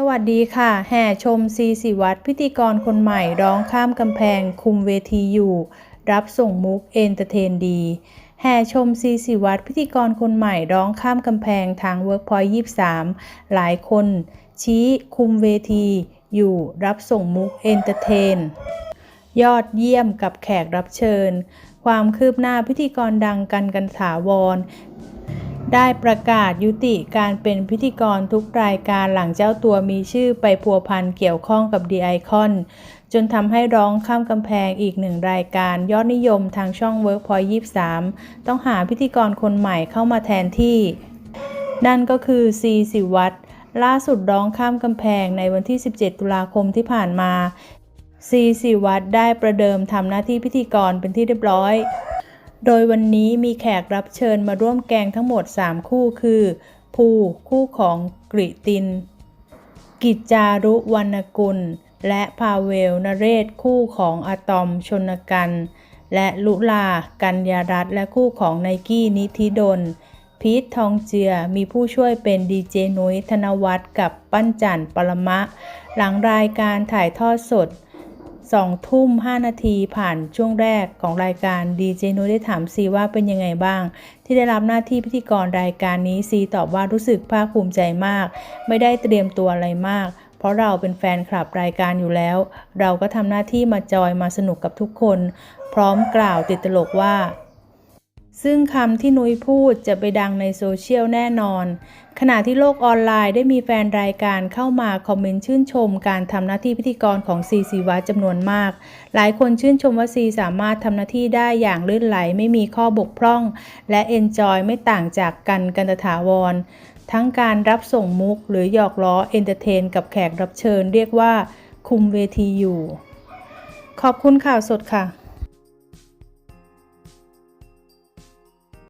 สวัสดีค่ะ แห่ชมซีสิวัตรพิธีกรคนใหม่ร้องข้ามกำแพง คุมเวทีอยู่ รับส่งมุกเอนเตอร์เทนดี แห่ชมซีสิวัตรพิธีกรคนใหม่ร้องข้ามกำแพงทาง Workpoint 23หลายคน ชี้คุมเวที อยู่รับส่งมุกเอนเตอร์เทนยอดเยี่ยมกับแขกรับเชิญ ความคืบหน้าพิธีกรดังกันกันถาวร ได้ประกาศยุติการเป็นพิธีกรทุกรายการหลังเจ้าตัวมีชื่อไปพัวพันเกี่ยวข้องกับ The Icon จนทำให้ร้องข้ามกำแพงอีกหนึ่งรายการ ยอดนิยมทางช่อง Workpoint 23 ต้องหาพิธีกรคนใหม่เข้ามาแทนที่ นั่นก็คือซีสิวัตรล่าสุดร้องข้ามกำแพงในวันที่ 17 ตุลาคมที่ผ่านมาซีสิวัตรได้ประเดิมทำหน้าที่พิธีกรเป็นที่เรียบร้อย โดยวันนี้มีแขกรับเชิญมาร่วมแกงทั้งหมด 3 คู่คือ ภูคู่ของกริติน กิจจารุวรรณกุล และพาเวลนเรศคู่ของอะตอมชนกัน และลุลา กัญญารัตและคู่ของไนกี้นิธิดล พีททองเจือมีผู้ช่วยเป็นดีเจนุ้ยธนวัฒน์กับปั้นจันปรมะ หลังรายการถ่ายทอดสด 2 ทุ่ม 5 นาทีผ่านช่วงแรกของรายการดีเจนุ้ยได้ถามซีว่าเป็นยังไงบ้าง ที่ได้รับหน้าที่พิธีกรรายการนี้ซีตอบว่ารู้สึกภาคภูมิใจมาก ไม่ได้เตรียมตัวอะไรมาก เพราะเราเป็นแฟนคลับรายการอยู่แล้ว เราก็ทำหน้าที่มาจอยมาสนุกกับทุกคน พร้อมกล่าวติดตลกว่า ซึ่งคำที่นุ้ยพูดจะไปดังในโซเชียลแน่นอน ขณะที่โลกออนไลน์ได้มีแฟนรายการเข้ามาคอมเมนต์ชื่นชม การทำหน้าที่พิธีกรของซีซีวัตจำนวนมาก หลายคนชื่นชมว่าซีสามารถทำหน้าที่ได้อย่างลื่นไหลไม่มีข้อบกพร่อง และเอนจอยไม่ต่างจากกันกันตถาวร ทั้งการรับส่งมุกหรือหยอกล้อเอนเตอร์เทนกับแขกรับเชิญ เรียกว่าคุมเวทีอยู่ ขอบคุณข่าวสดค่ะ